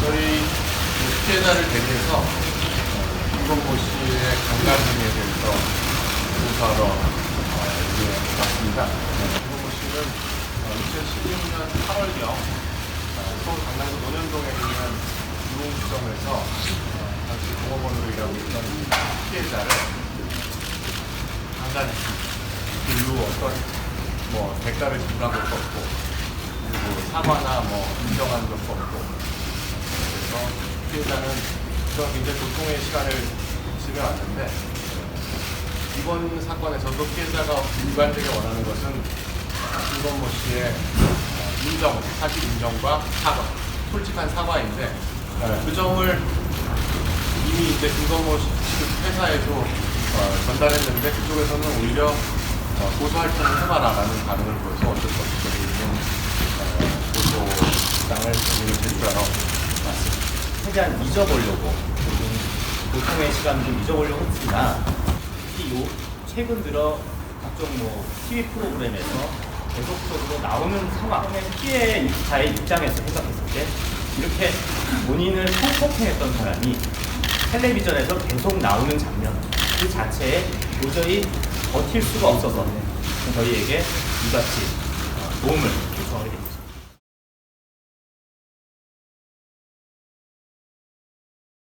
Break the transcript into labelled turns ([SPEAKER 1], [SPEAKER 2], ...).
[SPEAKER 1] 저희 그 피해자를 대비해서 강간 행위에 대해서 조사하러 어, 여기 왔습니다. 씨는 2016년 8월경 서울 강남구 논현동에 있는 유흥시점에서 어, 당시 공업원으로 일하고 있던 피해자를 강간했습니다. 그 이후 어떤 뭐 대가를 것도 없고 그리고 사과나 뭐 인정한 것도 없고. 그래서 피해자는 그런 굉장히 고통의 시간을 지내왔는데 이번 사건에서도 피해자가 일관되게 원하는 것은 김건모 씨의 인정, 사실 인정과 사과, 솔직한 사과인데 그 점을 이미 이제 김건모 씨 회사에도 어, 전달했는데 그쪽에서는 오히려 어, 고소 활동을 해봐라라는 반응을 보여서 어쩔 수 없이 저희 지금 어, 제출하러 왔습니다.
[SPEAKER 2] 최대한 잊어보려고 고통의 시간을 좀 잊어보려고 했으나 특히 요 최근 들어 각종 뭐 TV 프로그램에서 계속적으로 나오는 상황 피해 자의 입장에서 생각했을 때 이렇게 본인을 성폭행했던 사람이 텔레비전에서 계속 나오는 장면 그 자체에 도저히 버틸 수가 없어서 저희에게 이같이 도움을 요청하게 됩니다.